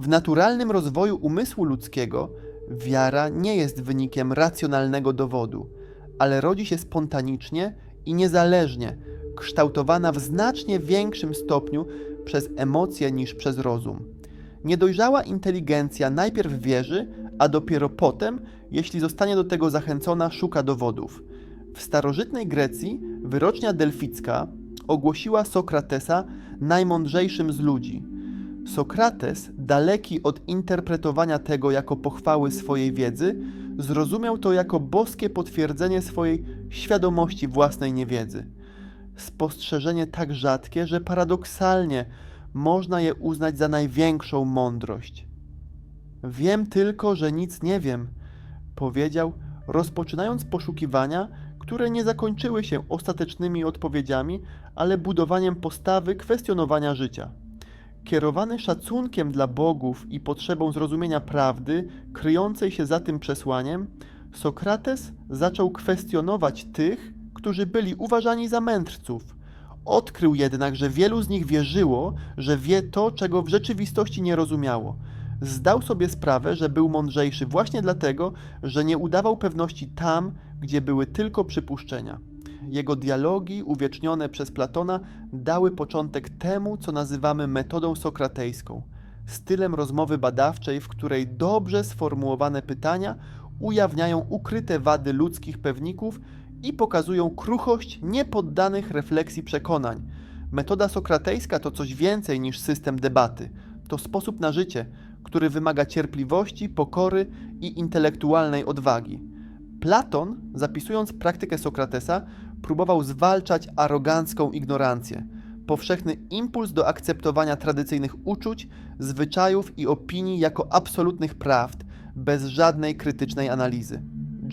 W naturalnym rozwoju umysłu ludzkiego wiara nie jest wynikiem racjonalnego dowodu, ale rodzi się spontanicznie i niezależnie, kształtowana w znacznie większym stopniu przez emocje niż przez rozum. Niedojrzała inteligencja najpierw wierzy, a dopiero potem, jeśli zostanie do tego zachęcona, szuka dowodów. W starożytnej Grecji wyrocznia delficka ogłosiła Sokratesa najmądrzejszym z ludzi. Sokrates, daleki od interpretowania tego jako pochwały swojej wiedzy, zrozumiał to jako boskie potwierdzenie swojej świadomości własnej niewiedzy. Spostrzeżenie tak rzadkie, że paradoksalnie można je uznać za największą mądrość. Wiem tylko, że nic nie wiem, powiedział, rozpoczynając poszukiwania, które nie zakończyły się ostatecznymi odpowiedziami, ale budowaniem postawy kwestionowania życia. Kierowany szacunkiem dla bogów i potrzebą zrozumienia prawdy kryjącej się za tym przesłaniem, Sokrates zaczął kwestionować tych, którzy byli uważani za mędrców. Odkrył jednak, że wielu z nich wierzyło, że wie to, czego w rzeczywistości nie rozumiało. Zdał sobie sprawę, że był mądrzejszy właśnie dlatego, że nie udawał pewności tam, gdzie były tylko przypuszczenia. Jego dialogi, uwiecznione przez Platona, dały początek temu, co nazywamy metodą sokratejską stylem rozmowy badawczej, w której dobrze sformułowane pytania ujawniają ukryte wady ludzkich pewników i pokazują kruchość niepoddanych refleksji przekonań. Metoda sokratejska to coś więcej niż system debaty. To sposób na życie, który wymaga cierpliwości, pokory i intelektualnej odwagi. Platon, zapisując praktykę Sokratesa, próbował zwalczać arogancką ignorancję, powszechny impuls do akceptowania tradycyjnych uczuć, zwyczajów i opinii jako absolutnych prawd, bez żadnej krytycznej analizy.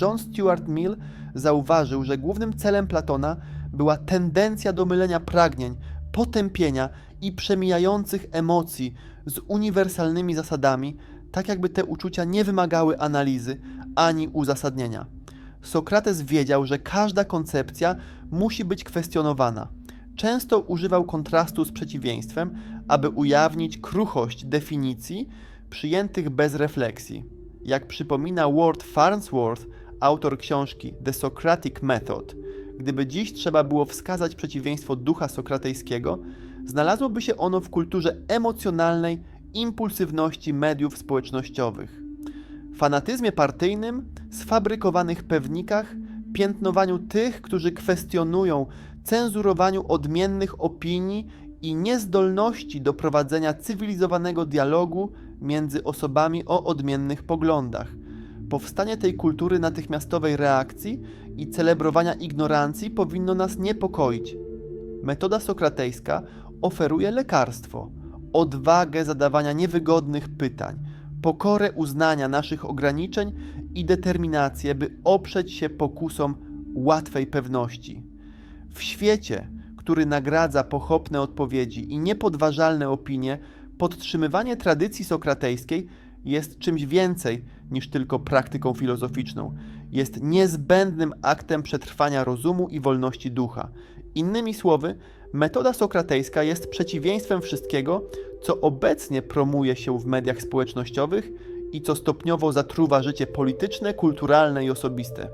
John Stuart Mill zauważył, że głównym celem Platona była tendencja do mylenia pragnień, potępienia i przemijających emocji z uniwersalnymi zasadami, tak jakby te uczucia nie wymagały analizy ani uzasadnienia. Sokrates wiedział, że każda koncepcja musi być kwestionowana. Często używał kontrastu z przeciwieństwem, aby ujawnić kruchość definicji przyjętych bez refleksji. Jak przypomina Ward Farnsworth, autor książki The Socratic Method, gdyby dziś trzeba było wskazać przeciwieństwo ducha sokratejskiego, znalazłoby się ono w kulturze emocjonalnej impulsywności mediów społecznościowych fanatyzmie partyjnym, sfabrykowanych pewnikach, piętnowaniu tych, którzy kwestionują, cenzurowaniu odmiennych opinii i niezdolności do prowadzenia cywilizowanego dialogu między osobami o odmiennych poglądach. Powstanie tej kultury natychmiastowej reakcji i celebrowania ignorancji powinno nas niepokoić. Metoda sokratejska oferuje lekarstwo, odwagę zadawania niewygodnych pytań, pokorę uznania naszych ograniczeń i determinację, by oprzeć się pokusom łatwej pewności. W świecie, który nagradza pochopne odpowiedzi i niepodważalne opinie, podtrzymywanie tradycji sokratejskiej jest czymś więcej niż tylko praktyką filozoficzną. Jest niezbędnym aktem przetrwania rozumu i wolności ducha. Innymi słowy, metoda sokratejska jest przeciwieństwem wszystkiego, co obecnie promuje się w mediach społecznościowych i co stopniowo zatruwa życie polityczne, kulturalne i osobiste.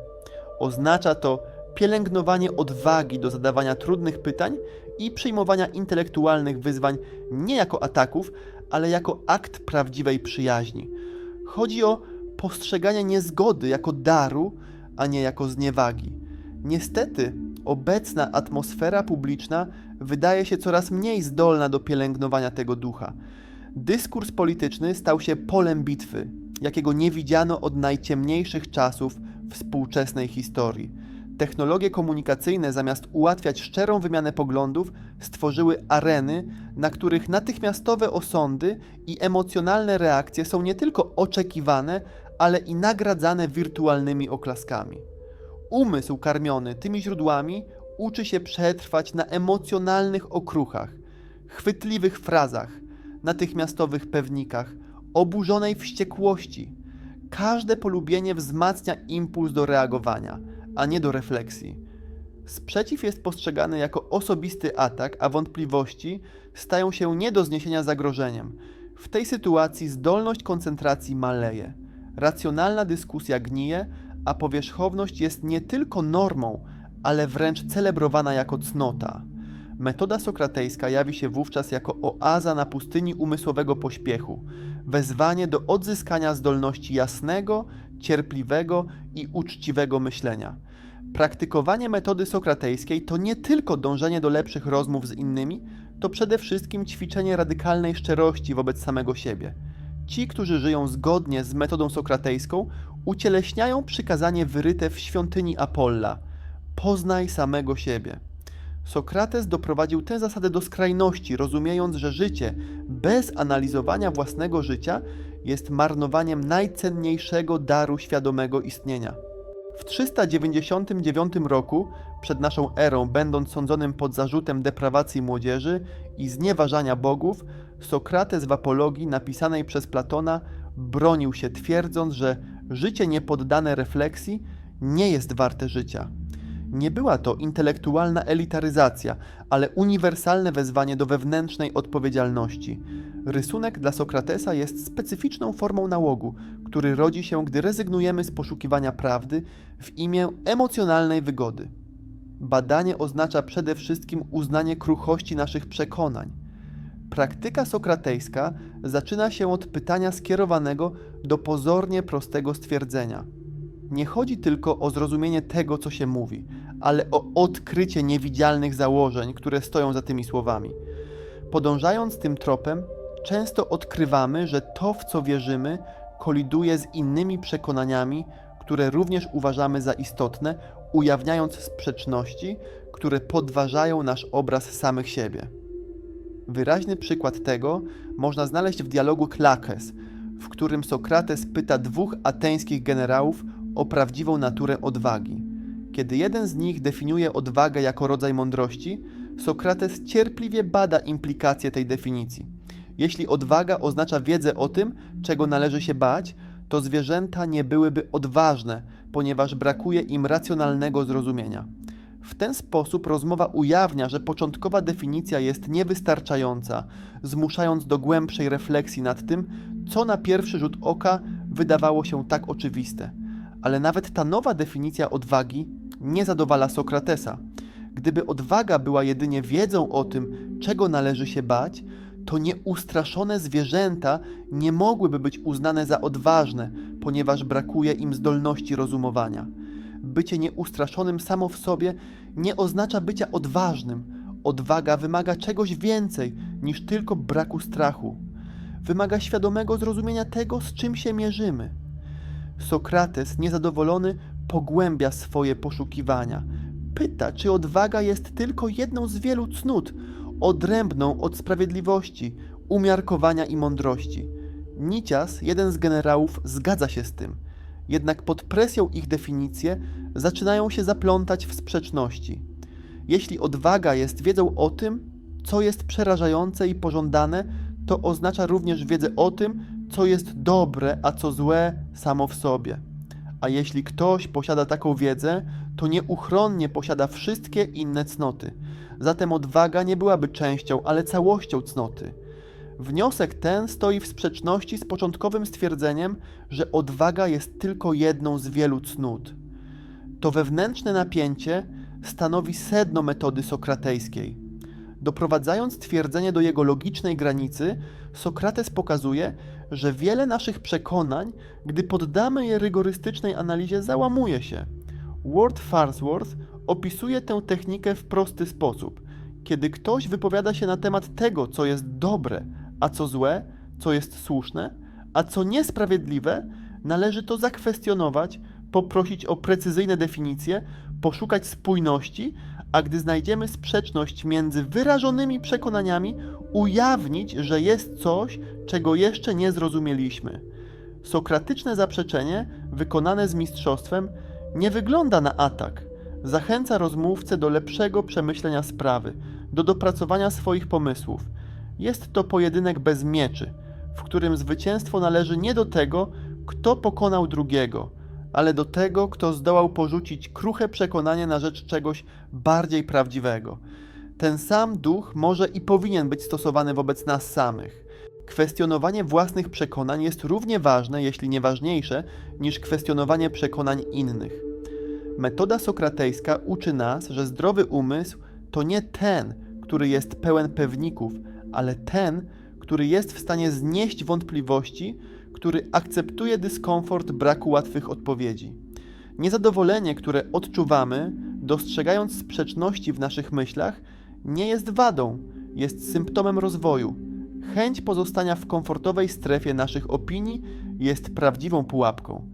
Oznacza to pielęgnowanie odwagi do zadawania trudnych pytań i przyjmowania intelektualnych wyzwań nie jako ataków, ale jako akt prawdziwej przyjaźni. Chodzi o postrzeganie niezgody jako daru, a nie jako zniewagi. Niestety, obecna atmosfera publiczna wydaje się coraz mniej zdolna do pielęgnowania tego ducha. Dyskurs polityczny stał się polem bitwy, jakiego nie widziano od najciemniejszych czasów współczesnej historii. Technologie komunikacyjne, zamiast ułatwiać szczerą wymianę poglądów, stworzyły areny, na których natychmiastowe osądy i emocjonalne reakcje są nie tylko oczekiwane, ale i nagradzane wirtualnymi oklaskami. Umysł karmiony tymi źródłami uczy się przetrwać na emocjonalnych okruchach, chwytliwych frazach, natychmiastowych pewnikach, oburzonej wściekłości. Każde polubienie wzmacnia impuls do reagowania, a nie do refleksji. Sprzeciw jest postrzegany jako osobisty atak, a wątpliwości stają się nie do zniesienia zagrożeniem. W tej sytuacji zdolność koncentracji maleje, racjonalna dyskusja gnije, a powierzchowność jest nie tylko normą, ale wręcz celebrowana jako cnota. Metoda sokratejska jawi się wówczas jako oaza na pustyni umysłowego pośpiechu, wezwanie do odzyskania zdolności jasnego, cierpliwego i uczciwego myślenia. Praktykowanie metody sokratejskiej to nie tylko dążenie do lepszych rozmów z innymi, to przede wszystkim ćwiczenie radykalnej szczerości wobec samego siebie. Ci, którzy żyją zgodnie z metodą sokratejską, ucieleśniają przykazanie wyryte w świątyni Apolla: poznaj samego siebie. Sokrates doprowadził tę zasadę do skrajności, rozumiejąc, że życie bez analizowania własnego życia jest marnowaniem najcenniejszego daru świadomego istnienia. W 399 roku, przed naszą erą, będąc sądzonym pod zarzutem deprawacji młodzieży i znieważania bogów, Sokrates w apologii napisanej przez Platona bronił się, twierdząc, że życie niepoddane refleksji nie jest warte życia. Nie była to intelektualna elitaryzacja, ale uniwersalne wezwanie do wewnętrznej odpowiedzialności. Rysunek dla Sokratesa jest specyficzną formą nałogu, który rodzi się, gdy rezygnujemy z poszukiwania prawdy w imię emocjonalnej wygody. Badanie oznacza przede wszystkim uznanie kruchości naszych przekonań. Praktyka sokratejska zaczyna się od pytania skierowanego do pozornie prostego stwierdzenia. Nie chodzi tylko o zrozumienie tego, co się mówi, ale o odkrycie niewidzialnych założeń, które stoją za tymi słowami. Podążając tym tropem, często odkrywamy, że to, w co wierzymy, koliduje z innymi przekonaniami, które również uważamy za istotne, ujawniając sprzeczności, które podważają nasz obraz samych siebie. Wyraźny przykład tego można znaleźć w dialogu Klakes, w którym Sokrates pyta dwóch ateńskich generałów o prawdziwą naturę odwagi. Kiedy jeden z nich definiuje odwagę jako rodzaj mądrości, Sokrates cierpliwie bada implikacje tej definicji. Jeśli odwaga oznacza wiedzę o tym, czego należy się bać, to zwierzęta nie byłyby odważne, ponieważ brakuje im racjonalnego zrozumienia. W ten sposób rozmowa ujawnia, że początkowa definicja jest niewystarczająca, zmuszając do głębszej refleksji nad tym, co na pierwszy rzut oka wydawało się tak oczywiste. Ale nawet ta nowa definicja odwagi nie zadowala Sokratesa. Gdyby odwaga była jedynie wiedzą o tym, czego należy się bać, to nieustraszone zwierzęta nie mogłyby być uznane za odważne, ponieważ brakuje im zdolności rozumowania. Bycie nieustraszonym samo w sobie nie oznacza bycia odważnym. Odwaga wymaga czegoś więcej niż tylko braku strachu. Wymaga świadomego zrozumienia tego, z czym się mierzymy. Sokrates, niezadowolony, pogłębia swoje poszukiwania. Pyta, czy odwaga jest tylko jedną z wielu cnót, odrębną od sprawiedliwości, umiarkowania i mądrości. Nicias, jeden z generałów, zgadza się z tym, jednak pod presją ich definicje zaczynają się zaplątać w sprzeczności. Jeśli odwaga jest wiedzą o tym, co jest przerażające i pożądane, to oznacza również wiedzę o tym, co jest dobre, a co złe samo w sobie. A jeśli ktoś posiada taką wiedzę, to nieuchronnie posiada wszystkie inne cnoty. Zatem odwaga nie byłaby częścią, ale całością cnoty. Wniosek ten stoi w sprzeczności z początkowym stwierdzeniem, że odwaga jest tylko jedną z wielu cnót. To wewnętrzne napięcie stanowi sedno metody sokratejskiej. Doprowadzając twierdzenie do jego logicznej granicy, Sokrates pokazuje, że wiele naszych przekonań, gdy poddamy je rygorystycznej analizie, załamuje się. Ward Farnsworth opisuje tę technikę w prosty sposób. Kiedy ktoś wypowiada się na temat tego, co jest dobre, a co złe, co jest słuszne, a co niesprawiedliwe, należy to zakwestionować, poprosić o precyzyjne definicje, poszukać spójności, a gdy znajdziemy sprzeczność między wyrażonymi przekonaniami, ujawnić, że jest coś, czego jeszcze nie zrozumieliśmy. Sokratyczne zaprzeczenie, wykonane z mistrzostwem, nie wygląda na atak. Zachęca rozmówcę do lepszego przemyślenia sprawy, do dopracowania swoich pomysłów. Jest to pojedynek bez mieczy, w którym zwycięstwo należy nie do tego, kto pokonał drugiego, ale do tego, kto zdołał porzucić kruche przekonanie na rzecz czegoś bardziej prawdziwego. Ten sam duch może i powinien być stosowany wobec nas samych. Kwestionowanie własnych przekonań jest równie ważne, jeśli nie ważniejsze, niż kwestionowanie przekonań innych. Metoda sokratejska uczy nas, że zdrowy umysł to nie ten, który jest pełen pewników, ale ten, który jest w stanie znieść wątpliwości, który akceptuje dyskomfort braku łatwych odpowiedzi. Niezadowolenie, które odczuwamy, dostrzegając sprzeczności w naszych myślach, nie jest wadą, jest symptomem rozwoju. Chęć pozostania w komfortowej strefie naszych opinii jest prawdziwą pułapką.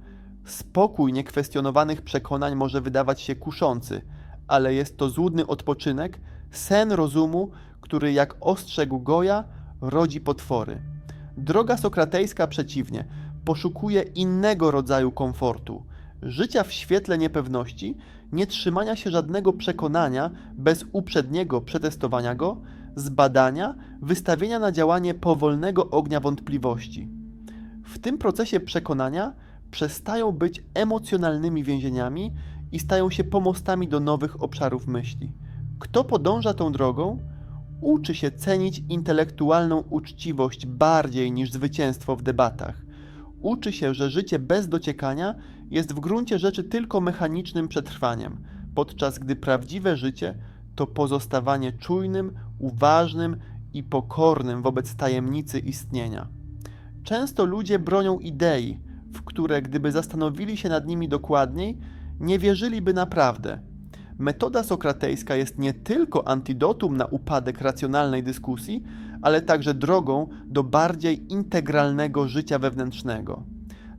Spokój niekwestionowanych przekonań może wydawać się kuszący, ale jest to złudny odpoczynek, sen rozumu, który jak ostrzegł Goja, rodzi potwory. Droga sokratejska przeciwnie, poszukuje innego rodzaju komfortu, życia w świetle niepewności, nie trzymania się żadnego przekonania bez uprzedniego przetestowania go, zbadania, wystawienia na działanie powolnego ognia wątpliwości. W tym procesie przekonania przestają być emocjonalnymi więzieniami i stają się pomostami do nowych obszarów myśli. Kto podąża tą drogą, uczy się cenić intelektualną uczciwość bardziej niż zwycięstwo w debatach. Uczy się, że życie bez dociekania jest w gruncie rzeczy tylko mechanicznym przetrwaniem, podczas gdy prawdziwe życie to pozostawanie czujnym, uważnym i pokornym wobec tajemnicy istnienia. Często ludzie bronią idei, w które gdyby zastanowili się nad nimi dokładniej, nie wierzyliby naprawdę. Metoda sokratejska jest nie tylko antidotum na upadek racjonalnej dyskusji, ale także drogą do bardziej integralnego życia wewnętrznego.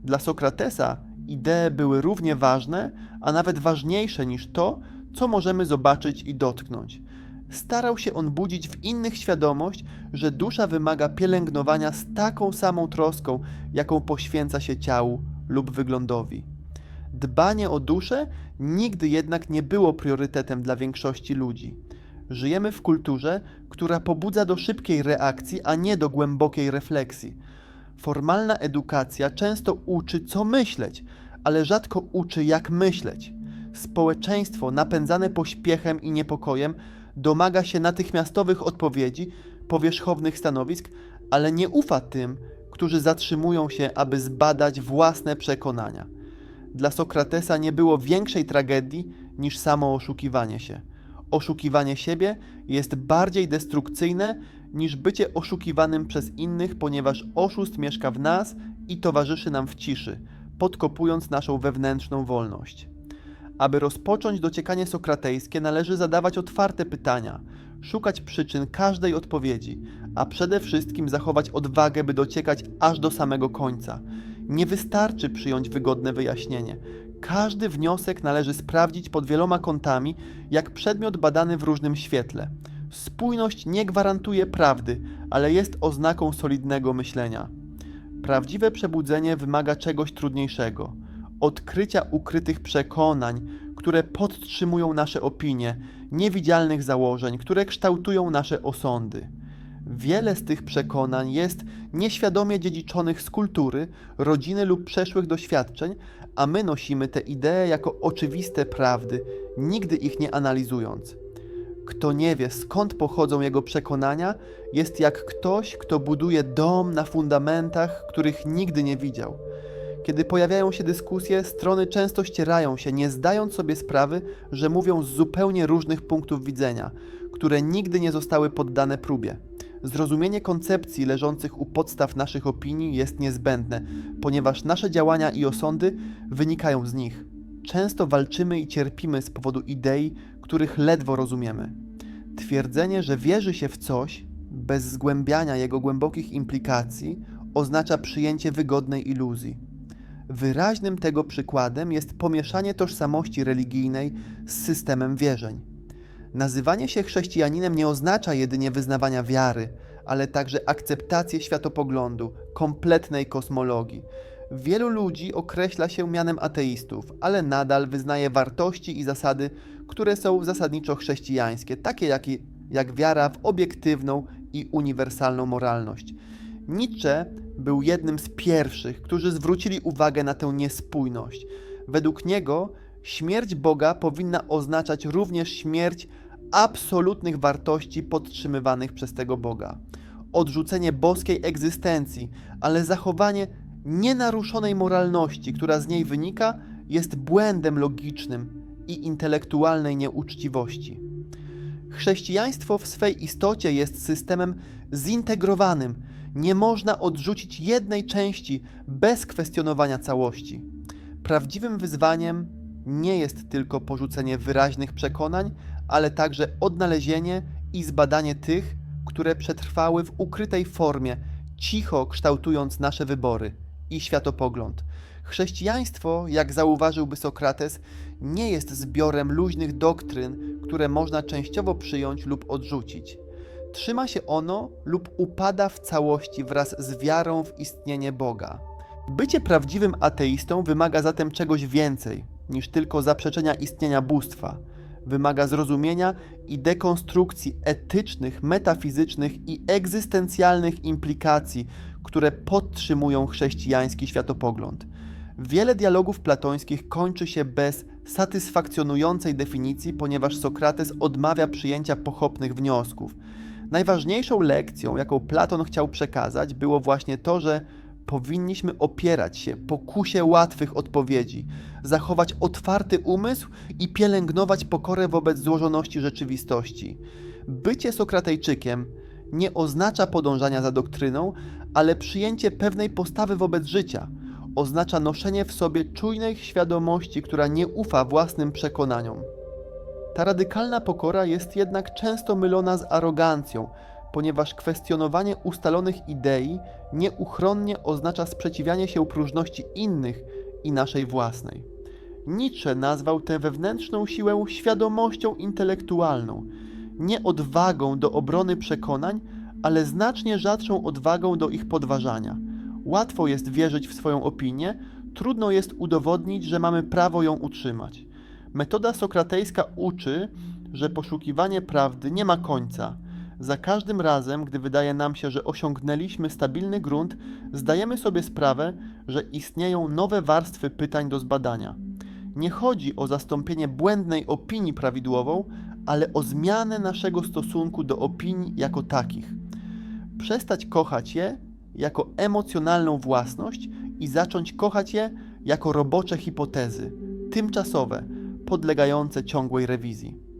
Dla Sokratesa idee były równie ważne, a nawet ważniejsze niż to, co możemy zobaczyć i dotknąć. Starał się on budzić w innych świadomość, że dusza wymaga pielęgnowania z taką samą troską, jaką poświęca się ciału lub wyglądowi. Dbanie o duszę nigdy jednak nie było priorytetem dla większości ludzi. Żyjemy w kulturze, która pobudza do szybkiej reakcji, a nie do głębokiej refleksji. Formalna edukacja często uczy, co myśleć, ale rzadko uczy, jak myśleć. Społeczeństwo napędzane pośpiechem i niepokojem domaga się natychmiastowych odpowiedzi, powierzchownych stanowisk, ale nie ufa tym, którzy zatrzymują się, aby zbadać własne przekonania. Dla Sokratesa nie było większej tragedii niż samo oszukiwanie się. Oszukiwanie siebie jest bardziej destrukcyjne niż bycie oszukiwanym przez innych, ponieważ oszust mieszka w nas i towarzyszy nam w ciszy, podkopując naszą wewnętrzną wolność. Aby rozpocząć dociekanie sokratejskie, należy zadawać otwarte pytania, szukać przyczyn każdej odpowiedzi, a przede wszystkim zachować odwagę, by dociekać aż do samego końca. Nie wystarczy przyjąć wygodne wyjaśnienie. Każdy wniosek należy sprawdzić pod wieloma kątami, jak przedmiot badany w różnym świetle. Spójność nie gwarantuje prawdy, ale jest oznaką solidnego myślenia. Prawdziwe przebudzenie wymaga czegoś trudniejszego odkrycia ukrytych przekonań, które podtrzymują nasze opinie, niewidzialnych założeń, które kształtują nasze osądy. Wiele z tych przekonań jest nieświadomie dziedziczonych z kultury, rodziny lub przeszłych doświadczeń, a my nosimy te idee jako oczywiste prawdy, nigdy ich nie analizując. Kto nie wie, skąd pochodzą jego przekonania, jest jak ktoś, kto buduje dom na fundamentach, których nigdy nie widział. Kiedy pojawiają się dyskusje, strony często ścierają się, nie zdając sobie sprawy, że mówią z zupełnie różnych punktów widzenia, które nigdy nie zostały poddane próbie. Zrozumienie koncepcji leżących u podstaw naszych opinii jest niezbędne, ponieważ nasze działania i osądy wynikają z nich. Często walczymy i cierpimy z powodu idei, których ledwo rozumiemy. Twierdzenie, że wierzy się w coś, bez zgłębiania jego głębokich implikacji, oznacza przyjęcie wygodnej iluzji. Wyraźnym tego przykładem jest pomieszanie tożsamości religijnej z systemem wierzeń. Nazywanie się chrześcijaninem nie oznacza jedynie wyznawania wiary, ale także akceptację światopoglądu, kompletnej kosmologii. Wielu ludzi określa się mianem ateistów, ale nadal wyznaje wartości i zasady, które są zasadniczo chrześcijańskie, takie jak, jak wiara w obiektywną i uniwersalną moralność. Nietzsche był jednym z pierwszych, którzy zwrócili uwagę na tę niespójność. Według niego śmierć Boga powinna oznaczać również śmierć absolutnych wartości podtrzymywanych przez tego Boga. odrzucenie boskiej egzystencji, ale zachowanie nienaruszonej moralności, która z niej wynika, jest błędem logicznym i intelektualnej nieuczciwości. Chrześcijaństwo w swej istocie jest systemem zintegrowanym. Nie można odrzucić jednej części bez kwestionowania całości. Prawdziwym wyzwaniem nie jest tylko porzucenie wyraźnych przekonań, ale także odnalezienie i zbadanie tych, które przetrwały w ukrytej formie, cicho kształtując nasze wybory i światopogląd. Chrześcijaństwo, jak zauważyłby Sokrates, nie jest zbiorem luźnych doktryn, które można częściowo przyjąć lub odrzucić. Trzyma się ono lub upada w całości wraz z wiarą w istnienie Boga. Bycie prawdziwym ateistą wymaga zatem czegoś więcej niż tylko zaprzeczenia istnienia bóstwa. Wymaga zrozumienia i dekonstrukcji etycznych, metafizycznych i egzystencjalnych implikacji, które podtrzymują chrześcijański światopogląd. Wiele dialogów platońskich kończy się bez satysfakcjonującej definicji, ponieważ Sokrates odmawia przyjęcia pochopnych wniosków. Najważniejszą lekcją, jaką Platon chciał przekazać, było właśnie to, że powinniśmy opierać się pokusie łatwych odpowiedzi, zachować otwarty umysł i pielęgnować pokorę wobec złożoności rzeczywistości. Bycie Sokratejczykiem nie oznacza podążania za doktryną, ale przyjęcie pewnej postawy wobec życia. Oznacza noszenie w sobie czujnej świadomości, która nie ufa własnym przekonaniom. Ta radykalna pokora jest jednak często mylona z arogancją, ponieważ kwestionowanie ustalonych idei nieuchronnie oznacza sprzeciwianie się próżności innych i naszej własnej. Nietzsche nazwał tę wewnętrzną siłę świadomością intelektualną, nie odwagą do obrony przekonań, ale znacznie rzadszą odwagą do ich podważania. Łatwo jest wierzyć w swoją opinię, trudno jest udowodnić, że mamy prawo ją utrzymać. Metoda sokratejska uczy, że poszukiwanie prawdy nie ma końca. Za każdym razem, gdy wydaje nam się, że osiągnęliśmy stabilny grunt, zdajemy sobie sprawę, że istnieją nowe warstwy pytań do zbadania. Nie chodzi o zastąpienie błędnej opinii prawidłową, ale o zmianę naszego stosunku do opinii jako takich. Przestać kochać je jako emocjonalną własność i zacząć kochać je jako robocze hipotezy, tymczasowe, podlegające ciągłej rewizji.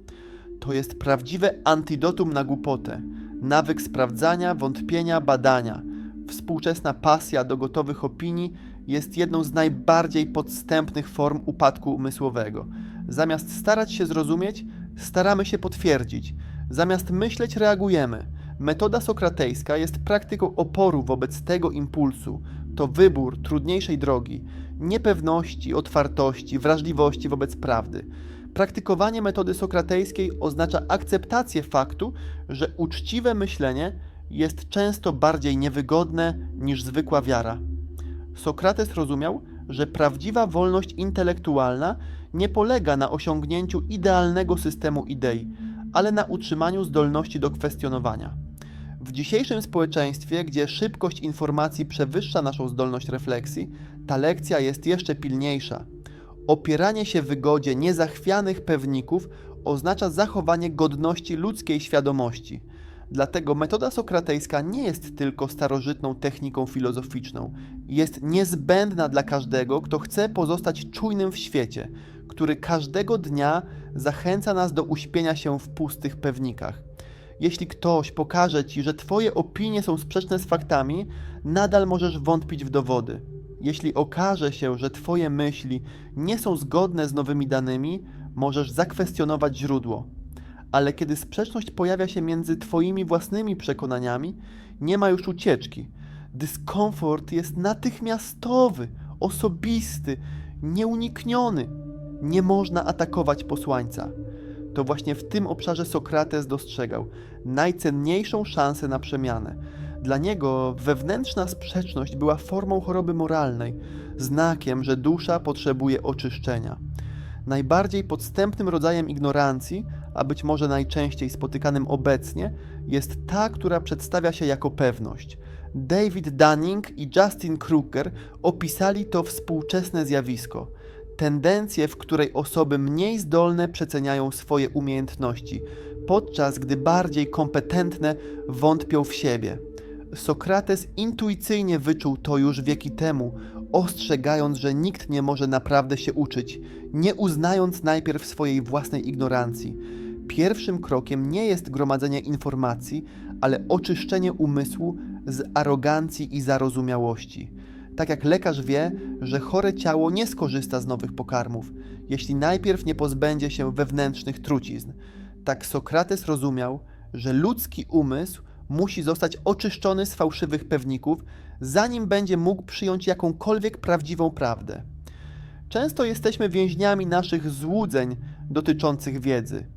To jest prawdziwe antidotum na głupotę, nawyk sprawdzania, wątpienia, badania. Współczesna pasja do gotowych opinii jest jedną z najbardziej podstępnych form upadku umysłowego. Zamiast starać się zrozumieć, staramy się potwierdzić. Zamiast myśleć, reagujemy. Metoda sokratejska jest praktyką oporu wobec tego impulsu. To wybór trudniejszej drogi, niepewności, otwartości, wrażliwości wobec prawdy. Praktykowanie metody sokratejskiej oznacza akceptację faktu, że uczciwe myślenie jest często bardziej niewygodne niż zwykła wiara. Sokrates rozumiał, że prawdziwa wolność intelektualna nie polega na osiągnięciu idealnego systemu idei, ale na utrzymaniu zdolności do kwestionowania. W dzisiejszym społeczeństwie, gdzie szybkość informacji przewyższa naszą zdolność refleksji, ta lekcja jest jeszcze pilniejsza. Opieranie się wygodzie niezachwianych pewników oznacza zachowanie godności ludzkiej świadomości. Dlatego metoda sokratejska nie jest tylko starożytną techniką filozoficzną, jest niezbędna dla każdego, kto chce pozostać czujnym w świecie, który każdego dnia zachęca nas do uśpienia się w pustych pewnikach. Jeśli ktoś pokaże ci, że Twoje opinie są sprzeczne z faktami, nadal możesz wątpić w dowody. Jeśli okaże się, że Twoje myśli nie są zgodne z nowymi danymi, możesz zakwestionować źródło. Ale kiedy sprzeczność pojawia się między Twoimi własnymi przekonaniami, nie ma już ucieczki. Dyskomfort jest natychmiastowy, osobisty, nieunikniony. Nie można atakować posłańca. To właśnie w tym obszarze Sokrates dostrzegał najcenniejszą szansę na przemianę. Dla niego wewnętrzna sprzeczność była formą choroby moralnej, znakiem, że dusza potrzebuje oczyszczenia. Najbardziej podstępnym rodzajem ignorancji, a być może najczęściej spotykanym obecnie, jest ta, która przedstawia się jako pewność. David Dunning i Justin Kruger opisali to współczesne zjawisko tendencję, w której osoby mniej zdolne przeceniają swoje umiejętności, podczas gdy bardziej kompetentne wątpią w siebie. Sokrates intuicyjnie wyczuł to już wieki temu, ostrzegając, że nikt nie może naprawdę się uczyć, nie uznając najpierw swojej własnej ignorancji. Pierwszym krokiem nie jest gromadzenie informacji, ale oczyszczenie umysłu z arogancji i zarozumiałości. Tak jak lekarz wie, że chore ciało nie skorzysta z nowych pokarmów, jeśli najpierw nie pozbędzie się wewnętrznych trucizn. Tak Sokrates rozumiał, że ludzki umysł musi zostać oczyszczony z fałszywych pewników, zanim będzie mógł przyjąć jakąkolwiek prawdziwą prawdę. Często jesteśmy więźniami naszych złudzeń dotyczących wiedzy.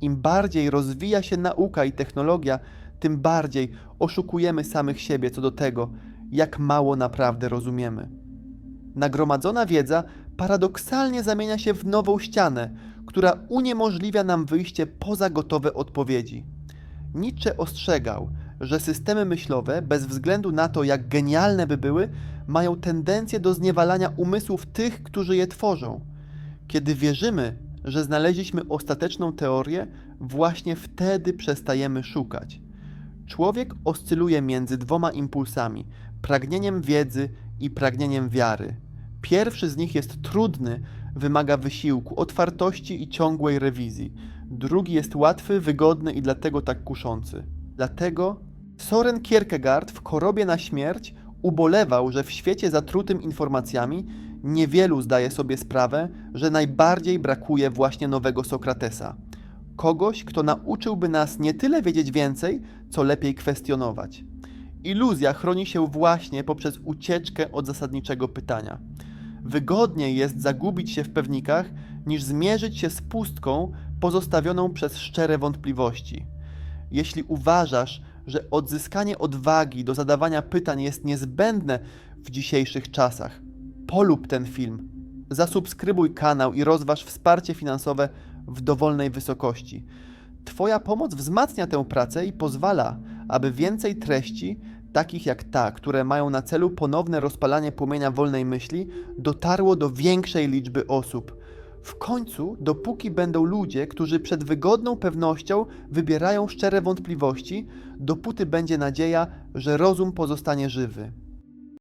Im bardziej rozwija się nauka i technologia, tym bardziej oszukujemy samych siebie co do tego, jak mało naprawdę rozumiemy. Nagromadzona wiedza paradoksalnie zamienia się w nową ścianę, która uniemożliwia nam wyjście poza gotowe odpowiedzi. Nietzsche ostrzegał, że systemy myślowe, bez względu na to, jak genialne by były, mają tendencję do zniewalania umysłów tych, którzy je tworzą. Kiedy wierzymy, że znaleźliśmy ostateczną teorię, właśnie wtedy przestajemy szukać. Człowiek oscyluje między dwoma impulsami pragnieniem wiedzy i pragnieniem wiary. Pierwszy z nich jest trudny, wymaga wysiłku, otwartości i ciągłej rewizji. Drugi jest łatwy, wygodny i dlatego tak kuszący. Dlatego Soren Kierkegaard w Chorobie na śmierć ubolewał, że w świecie zatrutym informacjami niewielu zdaje sobie sprawę, że najbardziej brakuje właśnie nowego Sokratesa. Kogoś, kto nauczyłby nas nie tyle wiedzieć więcej, co lepiej kwestionować. Iluzja chroni się właśnie poprzez ucieczkę od zasadniczego pytania. Wygodniej jest zagubić się w pewnikach, niż zmierzyć się z pustką pozostawioną przez szczere wątpliwości. Jeśli uważasz, że odzyskanie odwagi do zadawania pytań jest niezbędne w dzisiejszych czasach, polub ten film, zasubskrybuj kanał i rozważ wsparcie finansowe w dowolnej wysokości. Twoja pomoc wzmacnia tę pracę i pozwala, aby więcej treści, takich jak ta, które mają na celu ponowne rozpalanie płomienia wolnej myśli, dotarło do większej liczby osób. W końcu, dopóki będą ludzie, którzy przed wygodną pewnością wybierają szczere wątpliwości, dopóty będzie nadzieja, że rozum pozostanie żywy.